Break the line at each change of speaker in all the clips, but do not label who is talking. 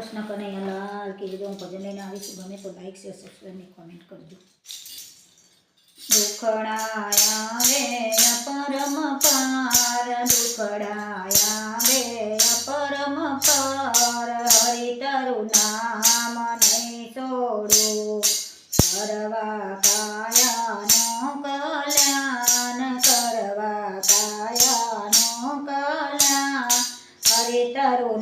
કૃષ્ણ કનૈયા લાલ કી જય હું ભજન લઈને આવીશું, ગમે તો લાઈક શેર સબસ્ક્રાઈબ ને કોમેન્ટ કરજો. દુખડાયા રે, પરમ પાર, દુખડાયા રે, પરમ પાર, હરિ તારું નામ નહીં છોડું. કરવા કાયાનો કલ્યાણ કરવા કાયાનો કલ્યાણ, હરિ તારું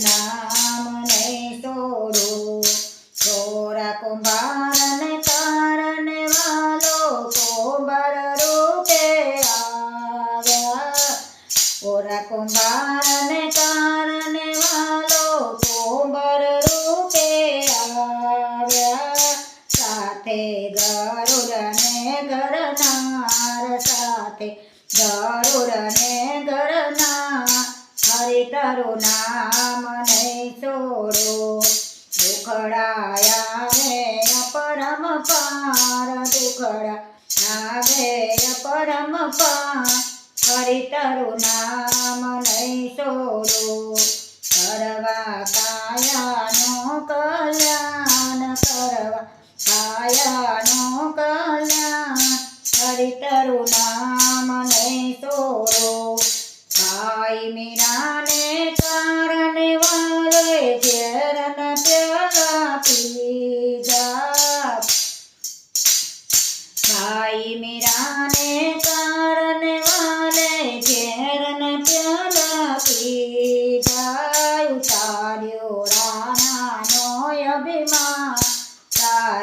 કુંભારને કારણે વાલો કુંભર રૂપે આવ્યા. સાથે ગરુડને ગરનાર, સાથે ગરુડને ગરના હરે તારું નામ નહીં છોડો, દુખડાયા રે પરમ પાર દુખડા આવે પરમ પાર. હરિ તારું નામ નહીં સોરો કરવા કાયાનો કલ્યાણ કરવા કાયાનો કલ્યાણ. હરિ તારું નામ નહીં સોરો ભાઈ મીરાને કારણે વાલે ઝેરન પ્યાલા પીજા ભાઈ મીરાને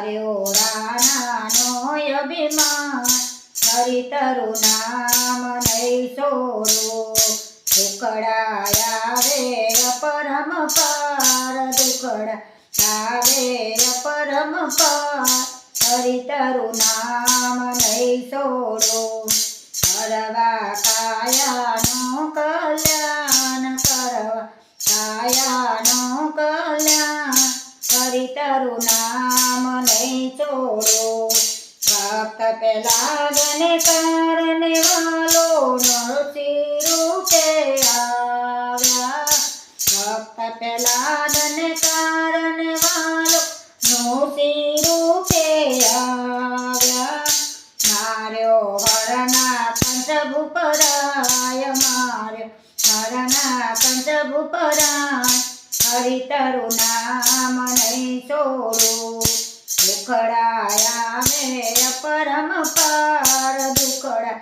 તાર્યો રાણાનો અભિમાન. હરિ તારું નામ નહીં છોડો દુકડાયા રે પરમ પાર. દુકડા રે પરમ પાર. હરિ તારું નામ નહીં છોડો હરવા કાયાનો હરિ તારું નામ નહીં છોડો ભક્ત પેલા ગને કારણે વાલો નરસિંહ રૂપે આવ્યા ભક્ત પેલા ગને કારણે વાલો નરસિંહ રૂપે આવ્યા માર્યો હરના પંચભૂપરાય માર્યો હરના પંચભૂપરાય હરિ તારું નામ નહીં છોડું. દુખડાયા આવે પરમ પાર દુખડા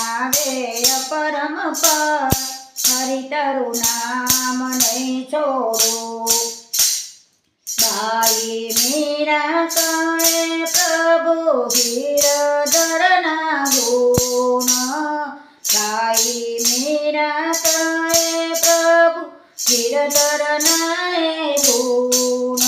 આવે પરમ પાર. હરિ તારું નામ નહીં ગીરધરના ગુણ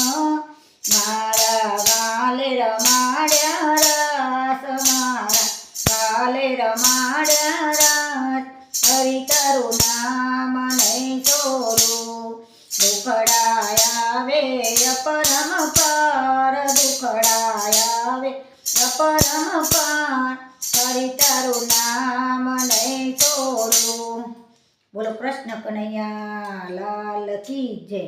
મારા વાલે રમાડ્યા રાસ મારા વાલે રમાડ્યા રાસ હરિ તારું નામ નહીં છોડું દુખડાયા વે પરમ પાર દુખડાયા વે પરમ પાર હરિ તારું નામ નહીં છોડું બોલો પ્રશ્ન કનૈયા લાલ કી જય.